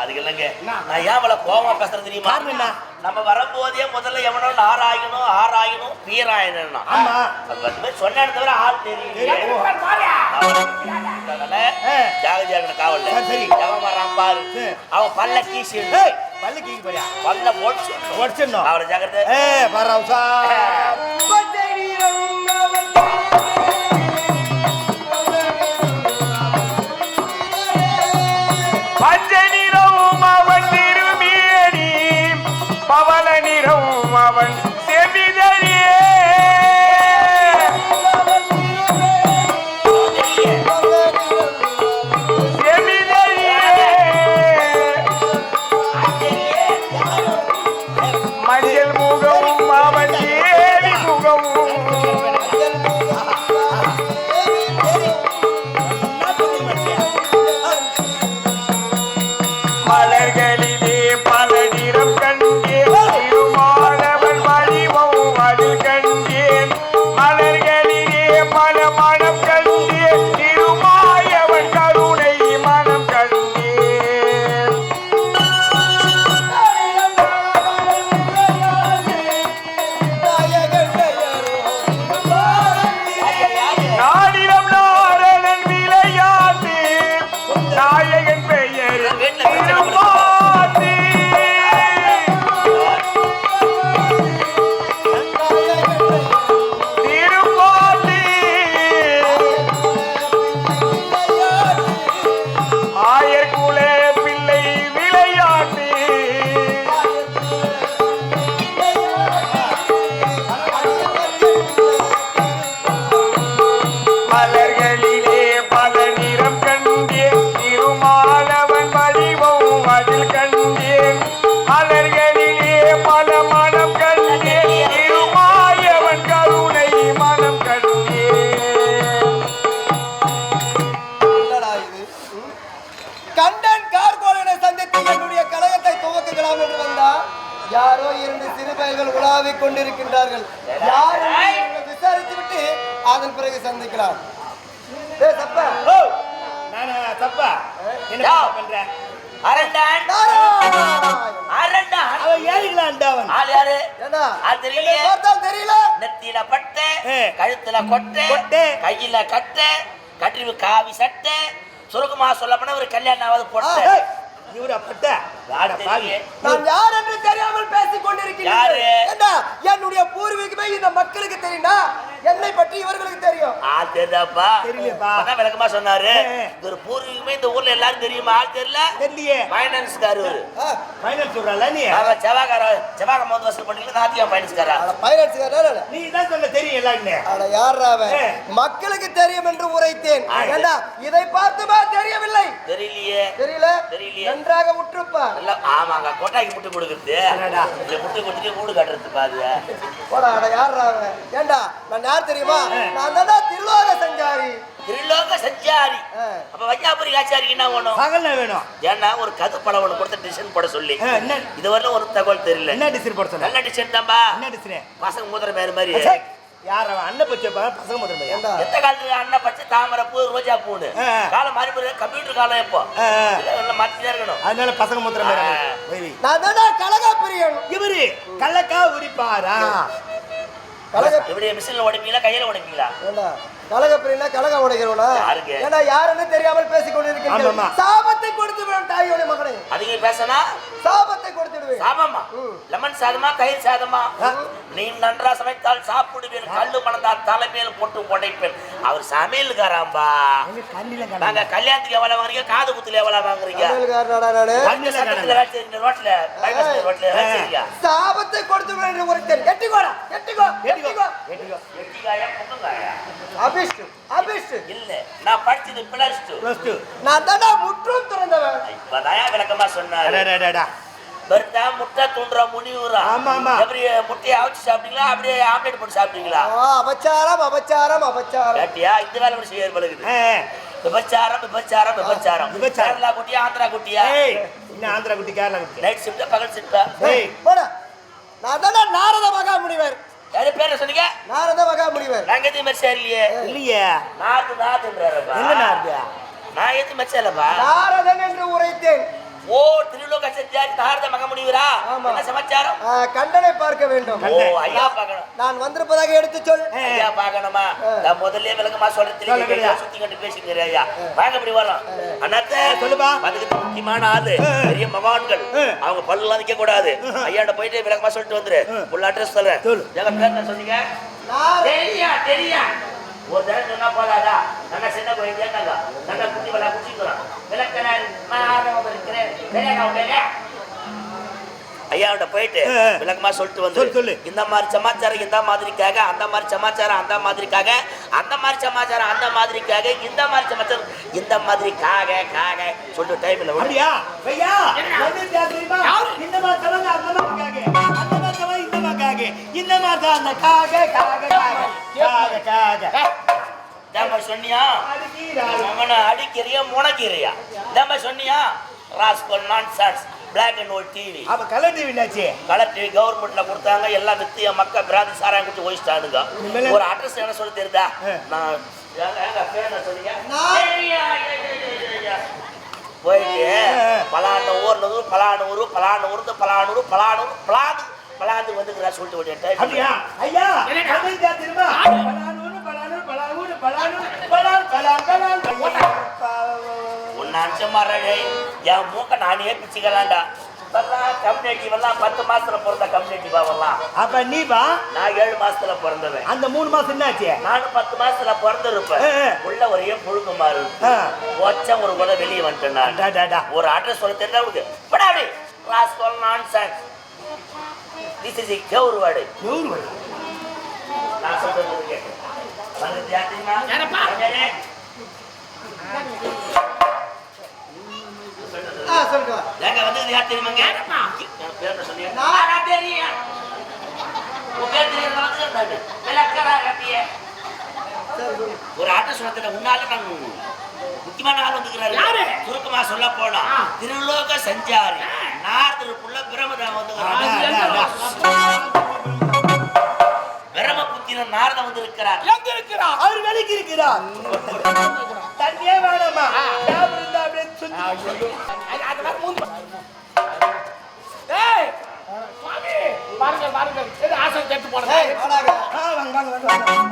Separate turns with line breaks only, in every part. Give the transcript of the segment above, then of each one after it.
அதுக்கு இல்லைங்க நான் ஏன் இவ்வளவு கோவமா பேசுறது தெரியுமா? நம்ம வரும்போதே முதல்ல எவனோ ஆறாயணும் ஆறாயணும் வீராயணும் சொன்னேன்னு தவிர ஆள் தெரியும். இருக்கணும் காவல்ல
சரி.
எவன் வரான் பாரு. அவன் பல்ல கீசி
பல்லு கீக்கு போறியா?
பல்ல ஓடிச்சு.
உடச்சிடணும்
அவரை ஜாகிரதை
ஏ பரவசா
பவள நிறமும் அவன்
கொண்டிருக்கின்றார்கள். யார் என்று விசாரித்து விட்டு அதன் பிறகு சந்திக்கலாம்.
நானா தப்பா என்ன
யா.
பண்ற?
அரண்டான்!
நாராயண.
அரண்டான்!
அவன் ஏறிக்கலான்டா அவன்.
ஆள் யாரு?
ஏண்டா?
ஆள் தெரியலையே.
என்னை பார்த்தால் தெரியல.
நெத்தியில பட்டை
ஏ.
கழுத்துல கொட்டை
கொட்டை.
கையில கட்டை கட்டிவு காவி சட்டை சுருக்கமா சொல்ல போனா ஒரு கல்யாணம் ஆகாது பொட்டை?
இவரா பட்ட
நான் யார் என்று தெரியாமல் பேசிக் கொண்டிருக்கிறேன் என்னுடைய பூர்வீகமே இந்த மக்களுக்கு தெரியும்டா. என்னை பற்றி இவர்களுக்கு தெரியும்.
ஆள் தெரியுதாப்பா
தெரியலையேப்பா.
அப்பதான் விளக்கமா சொன்னாரு. ஒரு பூர்வீகமே இந்த ஊர்ல எல்லாரும் தெரியுமா? ஆள் தெரியல.
தெரியலையே.
ஃபைனான்ஸ்காரு இவரு.
ஆ,
ஃபைனல் சொல்றல நீ?
அவன் செவ்வாய்க்கார செவ்வாய் மூணு வருஷம் பண்ணீங்க நாத்தியா ஃபைனான்ஸ்காரா
அட பைரட்ஸ்காரர்
நீ தான் சொல்ல தெரியும் எல்லாருமே
அட யார்ரா அவன்? மக்களுக்கு தெரியும் என்று உரைத்தேன். ஏண்டா இதை பார்த்துமா? தெரியவில்லை.
தெரியலையே.
தெரியல?
தெரியலையே.
நன்றாக உற்றுப்பா
நல்லா ஆமாங்க கொட்டாய்க்கு முட்டு கொடுக்குறது. முட்டு கொடுத்துட்டு கூடு கட்டுறது பாது
போடா அட யார்ரா அவன்? ஏண்டா நான் யார் தெரியுமா? நான் தான்டா திருலோக சஞ்சாரி.
திருலோக சஞ்சாரி. அப்ப வையாபுரி ஆச்சாரிக்கு என்ன வேணும்?
பகல்ல வேணும்?
ஏன்னா ஒரு கது படம் ஒன்று கொடுத்து டிசைன் போட சொல்லி. இதுவரையிலும் ஒரு தகவல் தெரியல.
என்ன டிசைன் போட சொன்ன?
நல்ல டிசைன் தான்பா?
என்ன டிசைன்?
பசங்க முதல்ல மேல மாதிரி.
யார் அவன்? அண்ணன் பச்சை பசங்க
ஏண்டா?
எந்த காலத்துல அண்ணன் பச்சை தாமரை பூ ரோஜா பூன்னு?
ஆ.
காலம் மாறி போய் கம்ப்யூட்டர் காலம் எப்போ மாத்திதான் இருக்கணும்.
அதனால பசங்க. வை வை.
நான்
இவரு கள்ளக்கா உரிப்பாரா?
கலக
இப்படி மிஷின்ல உடைப்பீங்களா? கையில உடைப்பீங்களா?
கலக பிரியனா கலக உடைக்கிறவனா
யாருக்கு?
ஏண்டா யாருன்னு தெரியாமல் பேசிக். கொண்டிருக்கிறேன் சாபத்தை கொடுத்து விடும் தாயோட மகனே.
அதுக்கு பேசனா?
சாபத்தை கொடுத்து விடுவேன்.
சாபமா. லெமன் சாதமா தயிர் சாதமா. நீ நன்றா சமைத்தால் சாப்பிடுவேன். கல்லு மணந்தால் தலைமையில் போட்டு உடைப்பேன். அவர் சமையல்காராம்பா. நாங்க கல்யாணத்துக்கு எவ்வளவு வாங்குறீங்க? காது குத்துல எவ்வளவு வாங்குறீங்க? ரோட்ல?
சாபத்தை கொடுத்து விடும் என்று உரைத்தேன் எட்டிக்கோடா எட்டிக்கோ எட்டிக்கோ
கேட்டுக்கோ
எட்டிக்காயா பொண்ணுங்காயா
அபிஷ்டு அபிஷ்டு.
இல்ல நான் படிச்சது பிளஸ் டூ
ப்ளஸ் டூ
நான் தான்டா முற்றும் திறந்தவன்.
இப்பதான் விளக்கமா சொன்னாரு. பெருத்தா முட்டை துண்டுற முனிவுரா?
ஆமா, ஆமா.
எப்படி முட்டையை அவிச்சு சாப்பிட்டீங்களா? அப்படியே ஆம்லெட் போட்டு சாப்பிட்டீங்களா?
அபச்சாரம் அபச்சாரம் அபச்சாரம்.
கேட்டியா? இந்த வேலை கூட செய்ய பழகுது விபச்சாரம் விபச்சாரம் விபச்சாரம்.
விபச்சாரம்.
கேரளா குட்டியா ஆந்திரா குட்டியா?
ஏய் இன்னும் ஆந்திரா குட்டி கேரளா குட்டி?
நைட் ஷிஃப்டா பகல் ஷிஃப்டா
ஏய்.
போடா. நான் தான்டா நாரத மகா முனிவர்
யாரு பேர சொன்னீங்க?
நாரத மகா முனிவர்.
நாங்க எதுவும்
இல்லையே. எங்க நார்து
நான் எது மெச்சலப்பா
நாரதன் என்று உரைத்தேன்.
ஓ திருலோக சத்தியாரி நாரத மக முனிவரா. என்ன சமாச்சாரம்?
கண்டனை பார்க்க வேண்டும்.
ஓ ஐயா பார்க்கணும்.
நான் வந்திருப்பதாக எடுத்து சொல்.
ஐயா பார்க்கணுமா? நான் முதல்ல விளக்கமா
சொல்லுங்கய்யா.
சுத்தி கண்டு பேசிக்கிறேன் ஐயா. வாங்க இப்படி வரலாம் அண்ணாத்த
சொல்லுப்பா.
அதுக்கு முக்கியமான ஆளு பெரிய மகான்கள். அவங்க பல்லுலாம் நிக்க கூடாது ஐயாண்ட போயிட்டு விளக்கமா சொல்லிட்டு வந்துரு. உள்ள அட்ரஸ் சொல்றேன்
சொல்லு.
எங்க பேர் சொன்னீங்க தெரியா தெரியா. ஒரு தடவை சொன்னா போதாதா? நல்ல சின்ன கோயில் கேட்டாங்க நல்ல? குட்டி வளா குச்சிக்கிறோம் விளக்கணர் நான் இருக்கிறேன். ஐயாவிட்ட போயிட்டு. விளக்கமா சொல்லிட்டு வந்து
சொல்லு.
இந்த மாதிரி சமாச்சாரம் இந்த மாதிரிக்காக அந்த மாதிரி சமாச்சாரம் அந்த மாதிரிக்காக அந்த மாதிரி சமாச்சாரம் அந்த மாதிரிக்காக இந்த மாதிரி சமாச்சாரம் இந்த மாதிரி காக காக சொல்லிட்டு டைம் இல்லை.
அப்படியா? ஐயா இந்த அந்த அந்த மாசம் இந்த மாக்காக இந்த மாசம் அந்த காக காக காக. காக
நம்ம சொன்னியா? அடிக்கிறியா முனக்கிறியா? நம்ம சொன்னியா? Rascal nonsense black and white TV
அப்ப கலர் டிவி என்னாச்சு
கலர் டிவி கவர்மெண்ட்ல கொடுத்தாங்க எல்லாம் வித்து என் மக்கள் பிராந்தி சாராயம் குடிச்சு ஒழிச்சிட்டானுங்க
இனிமேல்
ஒரு அட்ரஸ் என்ன சொல்லி தெரியுதா. நான். ஐயா, ஐயா, ஐயா, ஐயா, ஐயா. போயிட்டு. பலான ஊர்ல இருந்து பலான ஊரு பலான ஊர்ந்து பலானூர் பலானூர் பலாந்து பலாந்து வந்துக்கிறா சொல்லிட்டு ஓடிட்டேன்
அப்படியா? ஐயா வந்து
மரழை என் மூக்க நானே பிச்சுக்கலாம்டா. இப்பெல்லாம் கம்யூனிட்டி எல்லாம் பத்து மாசத்துல பிறந்த கம்யூனிட்டி பாவெல்லாம்
அப்ப நீ வா.
நான் ஏழு மாசத்துல பிறந்தவன்.
அந்த மூணு மாசம் என்னாச்சு?
நானும் பத்து மாசத்துல பிறந்திருப்பேன். உள்ள ஒரே புழுக்கு மாறு
ஆ.
ஒச்சம் ஒரு கூட வெளியே வந்துட்டேன் நான்.
டா, டா, டா.
ஒரு அட்ரஸ் சொல்ல தெரிஞ்சா உனக்கு. படாடி கிளாஸ் கால் நான்சென்ஸ் திஸ் இஸ்
எவ்வளவு வருது?
நான் சொல்றது
சொல்லுங்க
எங்க வந்து யார் தெரியுமாங்க? என் பேர் என்ன சொன்னீங்க?
நான்.
நான் தெரியும்? உன் பேர் தெரியும் வந்து இருந்தாங்க. விளக்கடா கட்டியே
சரி, சொல்லு.
ஒரு ஆட்ட சொன்னதுல உன்னால நான் முக்கியமான ஆள் வந்துக்கிறாரு. யாரு? சுருக்கமா சொல்ல போனா திருலோக சஞ்சாரி. நாரதருக்குள்ள பிரமதம்
அடா, அடா, அடா.
வந்து நாரதம் வந்து இருக்கிறார்?
அவர் வேலைக்கு இருக்கிறார். தண்ணியே வேணாமா ஞாபகம் இருந்தா
ஆசை கேட்டு
போனேன் வாங்க வாங்க வாங்க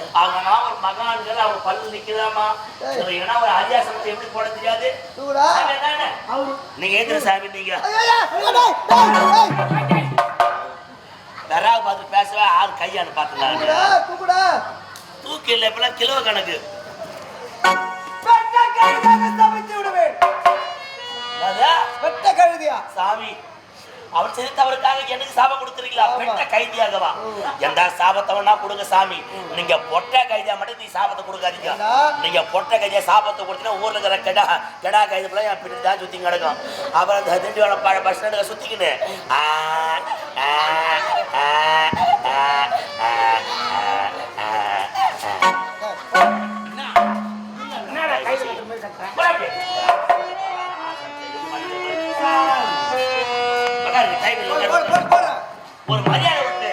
பாவி அவங்க நான் ஒரு மகான்கள் அவங்க பல்லு நிக்குதாமா? ஏன்னா ஒரு அரியாசனத்தை எப்படி போட தெரியாது? நீங்க ஏத்துற சாமி நீங்க. தராவை பார்த்து பேசவே ஆள் கையான்னு பார்த்துனாங்க. தூக்கி இல்லை இப்பெல்லாம் கிலோ கணக்கு.
வெட்ட கழுதையா?
சாமி. அவன் செய்த தவறுக்காக எனக்கு சாபம் கொடுக்குறீங்களா?
ஆமா.
பெட்ட கைதியாகவா? எந்த சாபத்தை வேணா கொடுங்க சாமி. நீங்க பொட்ட கைதியா மட்டும் நீ சாபத்தை கொடுக்காதீங்க? நீங்க பொட்ட கைதியா சாபத்தை கொடுத்தீங்கன்னா ஊர்ல இருக்கிற கெடா கெடா கைது என் பின்னாடி தான் சுத்தி கிடக்கும். அப்புறம் இந்த திண்டிவனம் பஸ் ஸ்டாண்டுல சுத்திக்கின்னு. ஒரு மரியாதை விட்டு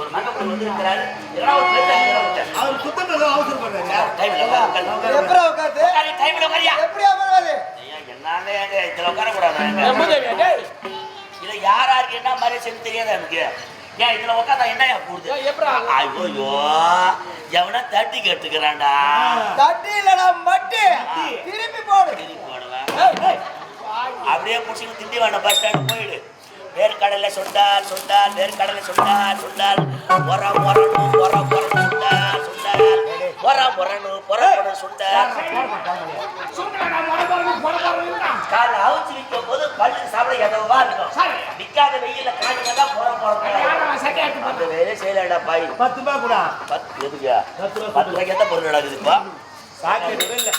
ஒரு மகப்படி வந்திருக்கிறாரு.
அவர் சுத்தம்
டைம்ல உட்காரு, உட்காரு.
எப்படிடா உட்காருது?
உட்காரு, டைம்ல உட்காரியா?
எப்படியா உட்காருது?
ஐயா, என்னால இதுல உட்காரக்கூடாதா? இதுல யார் யாருக்கு என்ன செய்யணும்னு தெரியாதா எனக்கு? ஏன் இதுல உட்கார்ந்தா என்னய்யா கூடுது? ஐயோயோ, எவனா தட்டி கேட்டுக்கிறான்டா.
தட்டி இல்லடா, மட்டி. திருப்பி போடு.
திருப்பி போடுவேன். அப்படியே முடிச்சுட்டு திண்டிவனம் பஸ் ஸ்டாண்ட் போயிடு வேர்க்கடலை சுண்டால் சுண்டால் வேர்க்கடலை சுண்டால் சுண்டால் உரம் உரணும் உரம் உரணும் சுண்டால் சுண்டால் உரம் உரணும் புறப்படும் சுண்டால் காலை அவிச்சு விற்கும் போது பல்லு சாப்பிட எதவா இருக்கும். நிக்காத வெயில்ல காய்ச்சல் தான் புற போறோம் அந்த வேலையை செய்யலடா பாய்.
பத்து ரூபாய் கூட.
பத்து எதுக்கா
பத்து ரூபா
பத்து ரூபாய்க்கு எந்த பொருள் நடக்குதுப்பா
சாக்கெட் இல்ல